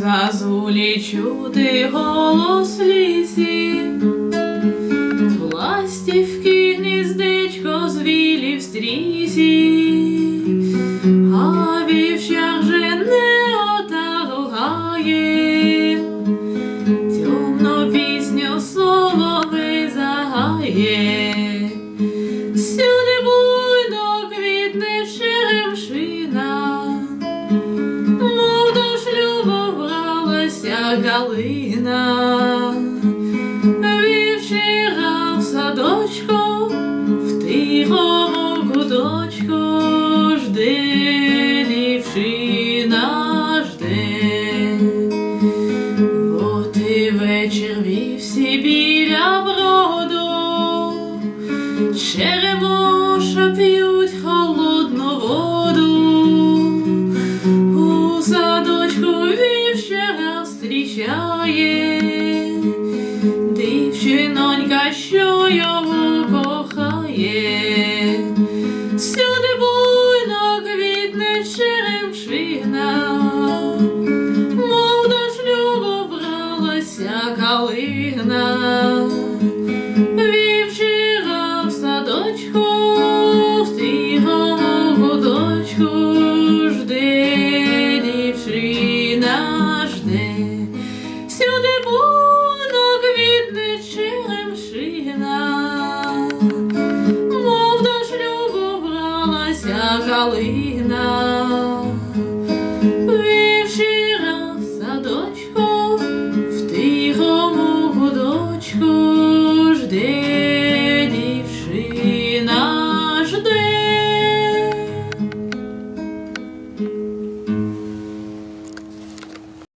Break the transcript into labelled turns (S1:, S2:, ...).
S1: зазулі чути голос лісі, Властівки гніздечко звілі в бралася галина, в садочку, в тихому куточку жде лівчина жде. От і вечір вівсі біля броду, Черемоша обіцяє, дівчинонька, що його кохає, сюди буйно квітне черемшина, мов до шлюбу бралася калина, вівчира в садочку, в тихому куточку. Жди. Жди, галина, вечора в садочку.